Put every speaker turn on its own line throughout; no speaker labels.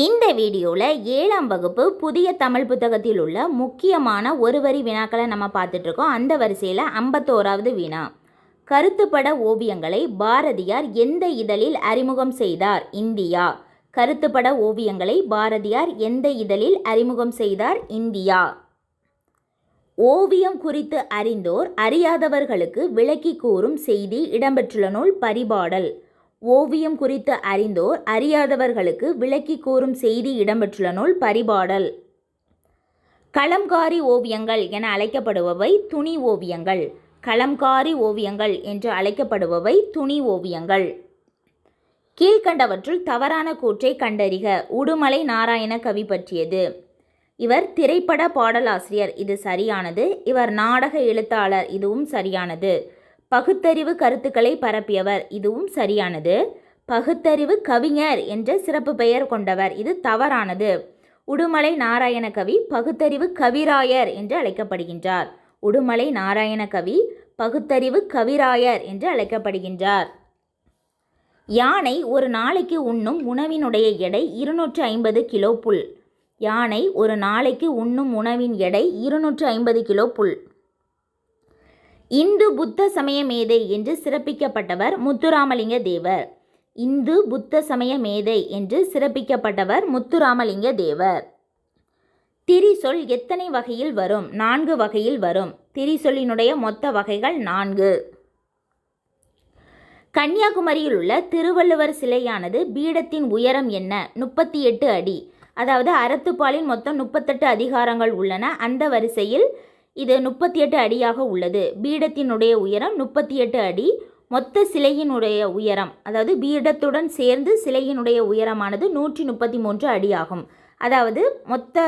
இந்த வீடியோவில் ஏழாம் வகுப்பு புதிய தமிழ் புத்தகத்தில் உள்ள முக்கியமான ஒரு வரி வினாக்களை நம்ம பார்த்துட்ருக்கோம். அந்த வரிசையில் ஐம்பத்தோராவது வினா. கருத்துப்பட ஓவியங்களை பாரதியார் எந்த இதழில் அறிமுகம் செய்தார்? இந்தியா. கருத்துப்பட ஓவியங்களை பாரதியார் எந்த இதழில் அறிமுகம் செய்தார்? இந்தியா. ஓவியம் குறித்து அறிந்தோர் அறியாதவர்களுக்கு விளக்கி கூறும் செய்தி இடம்பெற்றுள்ள நூல் பரிபாடல். ஓவியம் குறித்து அறிந்தோர் அறியாதவர்களுக்கு விளக்கி கூறும் செய்தி இடம்பெற்றுள்ள நூல் பரிபாடல். களம்காரி ஓவியங்கள் என அழைக்கப்படுபவை துணி ஓவியங்கள். களம்காரி ஓவியங்கள் என்று அழைக்கப்படுபவை துணி ஓவியங்கள். கீழ்கண்டவற்றுள் தவறான கூற்றை கண்டறிக. உடுமலை நாராயண கவி பற்றியது. இவர் திரைப்பட பாடலாசிரியர். இது சரியானது. இவர் நாடக எழுத்தாளர். இதுவும் சரியானது. பகுத்தறிவு கருத்துக்களை பரப்பியவர். இதுவும் சரியானது. பகுத்தறிவு கவிஞர் என்ற சிறப்பு பெயர் கொண்டவர். இது தவறானது. உடுமலை நாராயண கவி பகுத்தறிவு கவிராயர் என்று அழைக்கப்படுகின்றார். உடுமலை நாராயண கவி பகுத்தறிவு கவிராயர் என்று அழைக்கப்படுகின்றார். யானை ஒரு நாளைக்கு உண்ணும் உணவினுடைய எடை இருநூற்று ஐம்பது கிலோ புல். யானை ஒரு நாளைக்கு உண்ணும் உணவின் எடை இருநூற்று ஐம்பது கிலோ புல். இந்து புத்த சமய மேதை என்று சிறப்பிக்கப்பட்டவர் முத்துராமலிங்க தேவர். இந்து புத்த சமய மேதை என்று சிறப்பிக்கப்பட்டவர் முத்துராமலிங்க தேவர். திரிசொல் எத்தனை வகையில் வரும்? நான்கு வகையில் வரும். திரிசொல்லினுடைய மொத்த வகைகள் நான்கு. கன்னியாகுமரியில் உள்ள திருவள்ளுவர் சிலையானது பீடத்தின் உயரம் என்ன? முப்பத்தி எட்டு அடி. அதாவது அறத்துப்பாலின் மொத்தம் முப்பத்தெட்டு அதிகாரங்கள் உள்ளன. அந்த வரிசையில் இது முப்பத்தி எட்டு அடியாக உள்ளது. பீடத்தினுடைய உயரம் முப்பத்தி எட்டு அடி. மொத்த சிலையினுடைய உயரம் அதாவது பீடத்துடன் சேர்ந்து சிலையினுடைய உயரமானது நூற்றி முப்பத்தி மூன்று அடியாகும். அதாவது மொத்த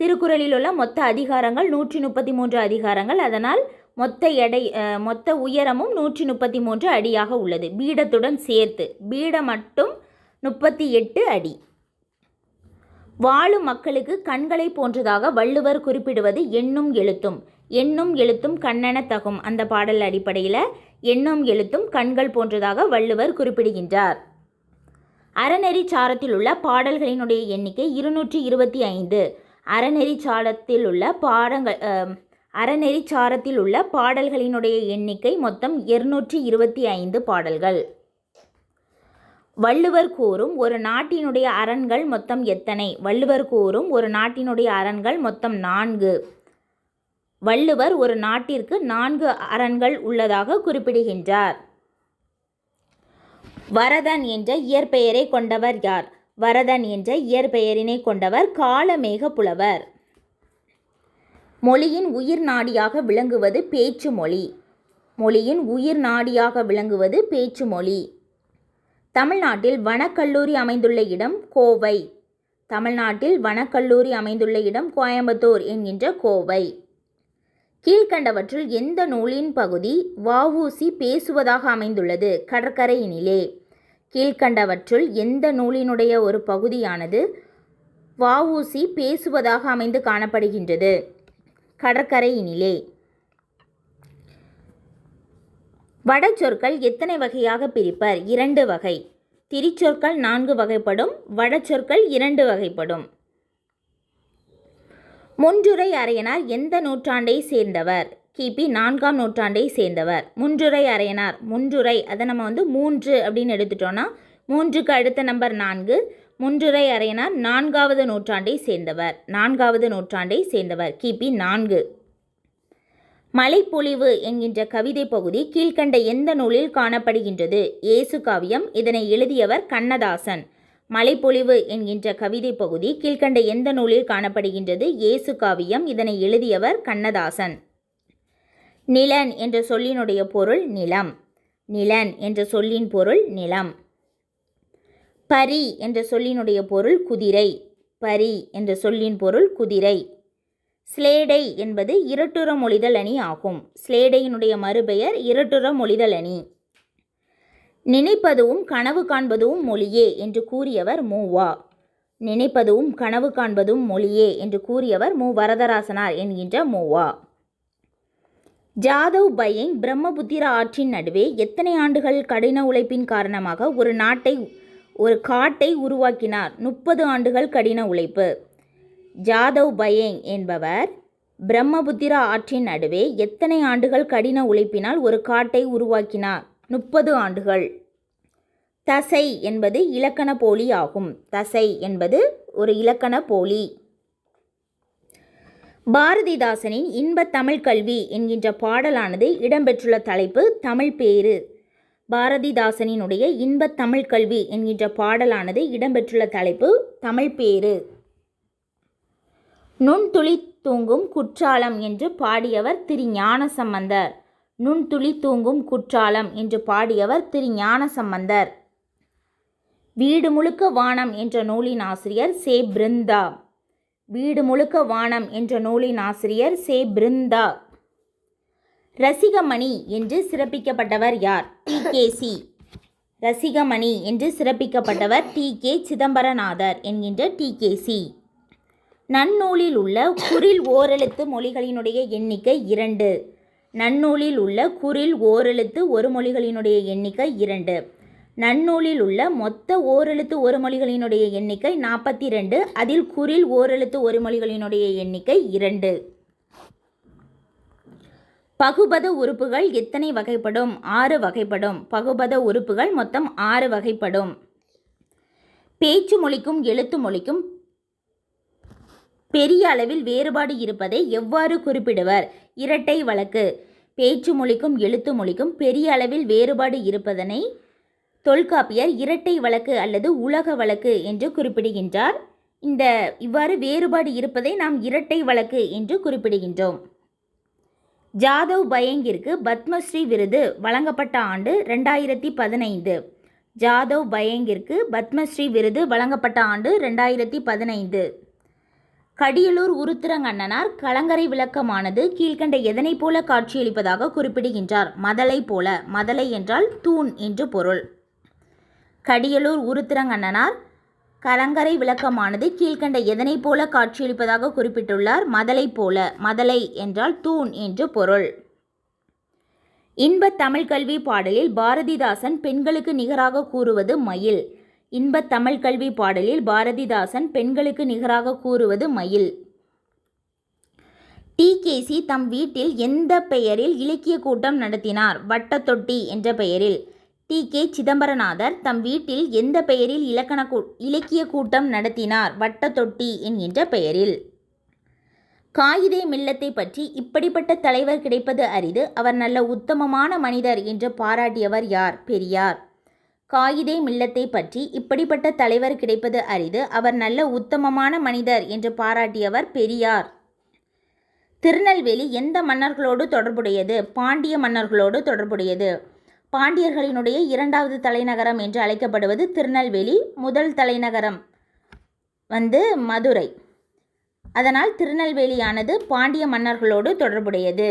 திருக்குறளில் உள்ள மொத்த அதிகாரங்கள் நூற்றி முப்பத்தி மூன்று அதிகாரங்கள். அதனால் மொத்த எடை மொத்த உயரமும் நூற்றி முப்பத்தி மூன்று அடியாக உள்ளது. பீடத்துடன் சேர்த்து பீடம் மட்டும் முப்பத்தி எட்டு அடி. வாழும் மக்களுக்கு கண்களை போன்றதாக வள்ளுவர் குறிப்பிடுவது எண்ணும் எழுத்தும். எண்ணும் எழுத்தும் கண்ணென தகும். அந்த பாடல் அடிப்படையில் எண்ணும் எழுத்தும் கண்கள் போன்றதாக வள்ளுவர் குறிப்பிடுகின்றார். அறநெறி சாரத்தில் உள்ள பாடல்களினுடைய எண்ணிக்கை இருநூற்றி இருபத்தி ஐந்து. அறநெறி சாரத்தில் உள்ள பாடங்கள் அறநெறி சாரத்தில் உள்ள பாடல்களினுடைய எண்ணிக்கை மொத்தம் இருநூற்றி இருபத்தி ஐந்து பாடல்கள். வள்ளுவர் கூறும் ஒரு நாட்டினுடைய அரண்கள் மொத்தம் எத்தனை? வள்ளுவர் கூறும் ஒரு நாட்டினுடைய அரண்கள் மொத்தம் நான்கு. வள்ளுவர் ஒரு நாட்டிற்கு நான்கு அரண்கள் உள்ளதாக குறிப்பிடுகின்றார். வரதன் என்ற இயற்பெயரை கொண்டவர் யார்? வரதன் என்ற இயற்பெயரினை கொண்டவர் காலமேக புலவர். மொழியின் உயிர் நாடியாக விளங்குவது பேச்சு மொழி. மொழியின் உயிர் நாடியாக விளங்குவது பேச்சு மொழி. தமிழ்நாட்டில் வனக்கல்லூரி அமைந்துள்ள இடம் கோவை. தமிழ்நாட்டில் வனக்கல்லூரி அமைந்துள்ள இடம் கோயம்புத்தூர் என்கின்ற கோவை. கீழ்கண்டவற்றுள் எந்த நூலின் பகுதி வஉசி பேசுவதாக அமைந்துள்ளது கடற்கரையினிலே. கீழ்கண்டவற்றுள் எந்த நூலினுடைய ஒரு பகுதியானது வஉசி பேசுவதாக அமைந்து காணப்படுகின்றது கடற்கரையினிலே. வடச்சொற்கள் எத்தனை வகையாக பிரிப்பர்? இரண்டு வகை. திரிச்சொற்கள் நான்கு வகைப்படும் வடச்சொற்கள் இரண்டு வகைப்படும். முன்றுரை அரையனார் எந்த நூற்றாண்டை சேர்ந்தவர்? கிபி நான்காம் நூற்றாண்டை சேர்ந்தவர். முன்றுரை அரையனார் முன்றுரை அதை நம்ம வந்து மூன்று அப்படின்னு எடுத்துட்டோன்னா மூன்றுக்கு அடுத்த நம்பர் நான்கு முன்றுரை அரையனார் நான்காவது நூற்றாண்டை சேர்ந்தவர். நான்காவது நூற்றாண்டை சேர்ந்தவர். கிபி நான்கு. மலைப்பொழிவு என்கின்ற கவிதை பகுதி கீழ்க்கண்ட எந்த நூலில் காணப்படுகின்றது? இயேசு காவியம். இதனை எழுதியவர் கண்ணதாசன். மலைப்பொழிவு என்கின்ற கவிதை பகுதி கீழ்கண்ட எந்த நூலில் காணப்படுகின்றது? இயேசு காவியம். இதனை எழுதியவர் கண்ணதாசன். நிலன் என்ற சொல்லினுடைய பொருள் நிலம். நிலன் என்ற சொல்லின் பொருள் நிலம். பரி என்ற சொல்லினுடைய பொருள் குதிரை. பரி என்ற சொல்லின் பொருள் குதிரை. ஸ்லேடை என்பது இரட்டுற மொழிதல் அணி ஆகும். ஸ்லேடையினுடைய மறுபெயர் இரட்டுற மொழிதல் அணி. நினைப்பதுவும் கனவு காண்பதும் மொழியே என்று கூறியவர் மூவா நினைப்பதும் கனவு காண்பதும் மொழியே என்று கூறியவர் மு. வரதராசனார் என்கின்ற மூவா ஜாதவ் பையங் பிரம்மபுத்திரா ஆற்றின் நடுவே எத்தனை ஆண்டுகள் கடின உழைப்பின் காரணமாக ஒரு நாட்டை ஒரு காட்டை உருவாக்கினார்? முப்பது ஆண்டுகள் கடின உழைப்பு. ஜாதவ் பயேங் என்பவர் பிரம்மபுத்திரா ஆற்றின் நடுவே எத்தனை ஆண்டுகள் கடின உழைப்பினால் ஒரு காட்டை உருவாக்கினார்? முப்பது ஆண்டுகள். தசை என்பது இலக்கண போலி ஆகும். தசை என்பது ஒரு இலக்கண போலி. பாரதிதாசனின் இன்பத் தமிழ் கல்வி என்கின்ற பாடலானது இடம்பெற்றுள்ள தலைப்பு தமிழ் பேறு. பாரதிதாசனினுடைய இன்பத் தமிழ் கல்வி என்கின்ற பாடலானது இடம்பெற்றுள்ள தலைப்பு தமிழ் பேறு. நுண்துளி தூங்கும் குற்றாலம் என்று பாடியவர் திரு ஞானசம்பந்தர். நுண்துளி தூங்கும் குற்றாலம் என்று பாடியவர் திரு ஞானசம்பந்தர். வீடு முழுக்க வானம் என்ற நூலின் ஆசிரியர் சே. பிருந்தா. வீடு முழுக்க வானம் என்ற நூலின் ஆசிரியர் சே. பிருந்தா. ரசிகமணி என்று சிறப்பிக்கப்பட்டவர் யார்? டி. கே. சி. ரசிகமணி என்று சிறப்பிக்கப்பட்டவர் டி. கே. சிதம்பரநாதர் என்கின்ற டி. கே. சி. நன்னூலில் உள்ள குரில் ஓரெழுத்து மொழிகளினுடைய எண்ணிக்கை இரண்டு. நன்னூலில் உள்ள குரில் ஓரெழுத்து ஒரு மொழிகளினுடைய எண்ணிக்கை இரண்டு. நன்னூலில் உள்ள மொத்த ஓரெழுத்து ஒரு மொழிகளினுடைய எண்ணிக்கை நாற்பத்தி ரெண்டு அதில் குரில் ஓரெழுத்து ஒரு மொழிகளினுடைய எண்ணிக்கை இரண்டு. பகுபத உறுப்புகள் எத்தனை வகைப்படும்? ஆறு வகைப்படும். பகுபத உறுப்புகள் மொத்தம் ஆறு வகைப்படும். பேச்சு மொழிக்கும் எழுத்து மொழிக்கும் பெரிய அளவில் வேறுபாடு இருப்பதை எவ்வாறு குறிப்பிடுவர்? இரட்டை வழக்கு. பேச்சு மொழிக்கும் எழுத்து மொழிக்கும் பெரிய அளவில் வேறுபாடு இருப்பதனை தொல்காப்பியர் இரட்டை வழக்கு அல்லது உலக வழக்கு என்று குறிப்பிடுகின்றார். இந்த இவ்வாறு வேறுபாடு இருப்பதை நாம் இரட்டை வழக்கு என்று குறிப்பிடுகின்றோம். ஜாதவ் பயங்கிற்கு பத்மஸ்ரீ விருது வழங்கப்பட்ட ஆண்டு ரெண்டாயிரத்தி பதினைந்து. ஜாதவ் பயங்கிற்கு பத்மஸ்ரீ விருது வழங்கப்பட்ட ஆண்டு ரெண்டாயிரத்தி பதினைந்து. கடியலூர் உருத்திரங்கண்ணனார் கலங்கரை விளக்கமானது கீழ்கண்ட எதனைப் போல காட்சியளிப்பதாக குறிப்பிடுகின்றார். மதலை போல. மதலை என்றால் தூண் என்று பொருள். கடியலூர் உருத்திரங்கண்ணனார் கலங்கரை விளக்கமானது கீழ்கண்ட எதனைப் போல காட்சியளிப்பதாக குறிப்பிட்டுள்ளார். மதலை போல. மதலை என்றால் தூண் என்று பொருள். இன்பத் தமிழ்கல்வி பாடலில் பாரதிதாசன் பெண்களுக்கு நிகராக கூறுவது மயில். இன்பத் தமிழ் கல்வி பாடலில் பாரதிதாசன் பெண்களுக்கு நிகராக கூறுவது மயில். டிகேசி தம் வீட்டில் எந்த பெயரில் இலக்கிய கூட்டம் நடத்தினார்? வட்டத்தொட்டி என்ற பெயரில். டி. கே. சிதம்பரநாதர் தம் வீட்டில் எந்த பெயரில் இலக்கண கூ இலக்கிய கூட்டம் நடத்தினார்? வட்டத்தொட்டி என்கின்ற பெயரில். காகிதே மில்லத்தை பற்றி இப்படிப்பட்ட தலைவர் கிடைப்பது அரிது. அவர் நல்ல உத்தமமான மனிதர் என்று பாராட்டியவர் யார்? பெரியார். காயிதே மில்லத்தை பற்றி இப்படிப்பட்ட தலைவர் கிடைப்பது அரிது. அவர் நல்ல உத்தமமான மனிதர் என்று பாராட்டியவர் பெரியார். திருநெல்வேலி எந்த மன்னர்களோடு தொடர்புடையது? பாண்டிய மன்னர்களோடு தொடர்புடையது. பாண்டியர்களினுடைய இரண்டாவது தலைநகரம் என்று அழைக்கப்படுவது திருநெல்வேலி முதல் தலைநகரம் வந்து மதுரை. அதனால் திருநெல்வேலியானது பாண்டிய மன்னர்களோடு தொடர்புடையது.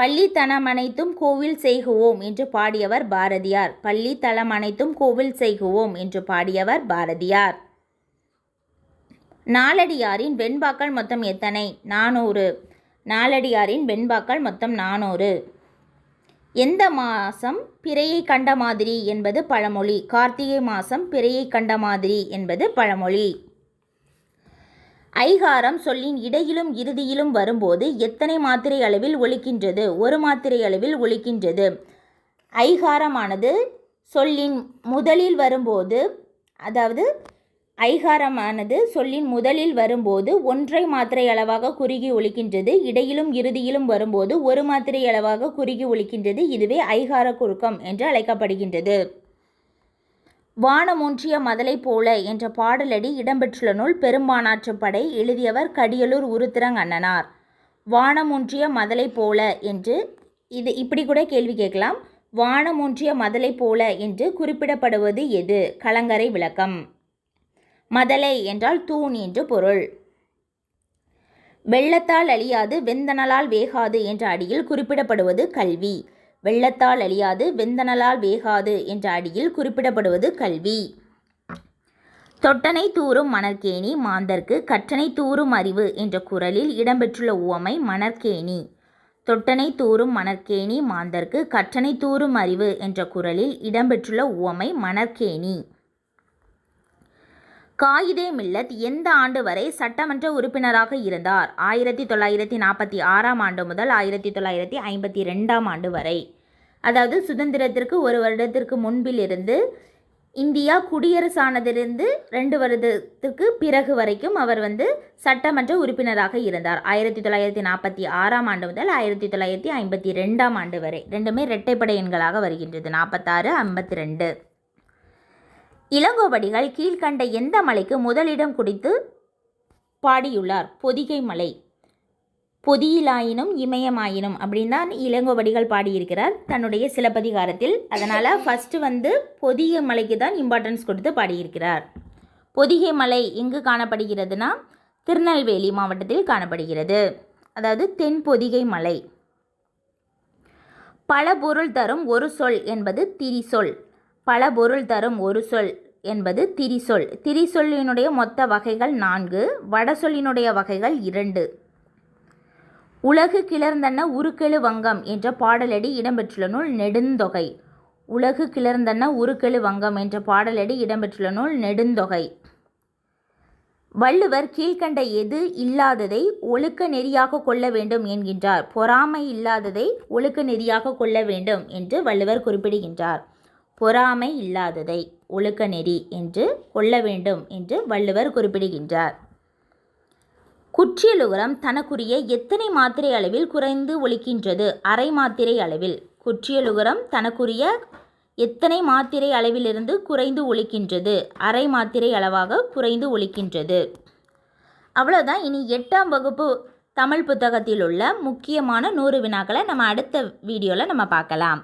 பள்ளி தனம் அனைத்தும் கோவில் செய்குவோம் என்று பாடியவர் பாரதியார். பள்ளி தளம் அனைத்தும் கோவில் செய்குவோம் என்று பாடியவர் பாரதியார். நாலடியாரின் வெண்பாக்கள் மொத்தம் எத்தனை? நானூறு. நாலடியாரின் வெண்பாக்கள் மொத்தம் நானூறு. எந்த மாதம் பிறையை கண்ட மாதிரி என்பது பழமொழி. கார்த்திகை மாதம் பிறையை கண்ட மாதிரி என்பது பழமொழி. ஐகாரம் சொல்லின் இடையிலும் இறுதியிலும் வரும்போது எத்தனை மாத்திரை அளவில் ஒலிக்கின்றது ஒரு மாத்திரை அளவில் ஒழிக்கின்றது. ஐகாரமானது சொல்லின் முதலில் வரும்போது அதாவது ஐகாரமானது சொல்லின் முதலில் வரும்போது ஒன்றை மாத்திரை அளவாக குறுகி ஒழிக்கின்றது. இடையிலும் இறுதியிலும் வரும்போது ஒரு மாத்திரை அளவாக குறுகி ஒழிக்கின்றது. இதுவே ஐகார குறுக்கம் என்று அழைக்கப்படுகின்றது. வானமூன்றிய மதலை போல என்ற பாடலடி இடம்பெற்றுள்ள நூல் பெரும்பானாற்று படை எழுதியவர் கடியலூர் உருத்திரங் அண்ணனார். வானமூன்றிய மதலை போல என்று இது இப்படி கூட கேள்வி கேட்கலாம். வானமூன்றிய மதலை போல என்று குறிப்பிடப்படுவது எது? கலங்கரை விளக்கம். மதலை என்றால் தூண் என்று பொருள். வெள்ளத்தால் அழியாது வெந்தனலால் வேகாது என்ற அடியில் குறிப்பிடப்படுவது கல்வி. வெள்ளத்தால் அழியாது வெந்தனலால் வேகாது என்ற அடியில் குறிப்பிடப்படுவது கல்வி. தொட்டனை தூறும் மணற்கேணி மாந்தர்க்கு கற்றனை தூறும் அறிவு என்ற குரலில் இடம்பெற்றுள்ள உவமை மணற்கேணி. தொட்டனை தூறும் மணற்கேணி மாந்தர்க்கு கற்றனை தூறும் அறிவு என்ற குரலில் இடம்பெற்றுள்ள உவமை மணற்கேணி. காயிதே மில்லத் எந்த ஆண்டு வரை சட்டமன்ற உறுப்பினராக இருந்தார்? ஆயிரத்தி தொள்ளாயிரத்தி நாற்பத்தி ஆறாம் ஆண்டு முதல் ஆயிரத்தி தொள்ளாயிரத்தி ஐம்பத்தி ரெண்டாம் ஆண்டு வரை. அதாவது சுதந்திரத்திற்கு ஒரு வருடத்திற்கு முன்பிலிருந்து இந்தியா குடியரசானதிலிருந்து ரெண்டு வருடத்துக்கு பிறகு வரைக்கும் அவர் வந்து சட்டமன்ற உறுப்பினராக இருந்தார். ஆயிரத்தி தொள்ளாயிரத்தி நாற்பத்தி ஆறாம் ஆண்டு முதல் ஆயிரத்தி தொள்ளாயிரத்தி ஐம்பத்தி ரெண்டாம் ஆண்டு வரை. ரெண்டுமே இரட்டைப்படை எண்களாக வருகின்றது. நாற்பத்தாறு ஐம்பத்தி ரெண்டு. இளங்கோவடிகள் கீழ்கண்ட எந்த மலைக்கு முதலிடம் குடித்து பாடியுள்ளார்? பொதிகை மலை. பொதியிலாயினும் இமயமாயினும் அப்படின்னு தான் இளங்கோவடிகள் பாடியிருக்கிறார். தன்னுடைய சிலப்பதிகாரத்தில் அதனால் ஃபஸ்ட்டு வந்து பொதிகை மலைக்கு தான் இம்பார்ட்டன்ஸ் கொடுத்து பாடியிருக்கிறார். பொதிகை மலை எங்கு காணப்படுகிறதுனா திருநெல்வேலி மாவட்டத்தில் காணப்படுகிறது. அதாவது தென் பொதிகை மலை. பல பொருள் தரும் ஒரு சொல் என்பது திரிசொல். பல பொருள் தரும் ஒரு சொல் என்பது திரிசொல். திரிசொல்லினுடைய மொத்த வகைகள் நான்கு வடசொல்லினுடைய வகைகள் இரண்டு. உலகு கிளர்ந்தன உருக்கெழு வங்கம் என்ற பாடலடி இடம்பெற்றுள்ள நூல் நெடுந்தொகை. உலகு கிளர்ந்தன உருக்கெழு வங்கம் என்ற பாடலடி இடம்பெற்றுள்ள நூல் நெடுந்தொகை. வள்ளுவர் கீழ்கண்ட எது இல்லாததை ஒழுக்க நெறியாக கொள்ள வேண்டும் என்கின்றார். பொறாமை இல்லாததை ஒழுக்க நெறியாக கொள்ள வேண்டும் என்று வள்ளுவர் குறிப்பிடுகின்றார். பொறாமை இல்லாததை ஒழுக்க நெறி என்று கொள்ள வேண்டும் என்று வள்ளுவர் குறிப்பிடுகின்றார். குற்றியலுகரம் தனக்குரிய எத்தனை மாத்திரை அளவில் குறைந்து ஒழிக்கின்றது? அரை மாத்திரை அளவில். குற்றியலுகரம் தனக்குரிய எத்தனை மாத்திரை அளவிலிருந்து குறைந்து ஒழிக்கின்றது? அரை மாத்திரை அளவாக குறைந்து ஒழிக்கின்றது. அவ்வளோதான் இனி எட்டாம் வகுப்பு தமிழ் புத்தகத்தில் உள்ள முக்கியமான நூறு வினாக்களை நம்ம அடுத்த வீடியோவில் நம்ம பார்க்கலாம்.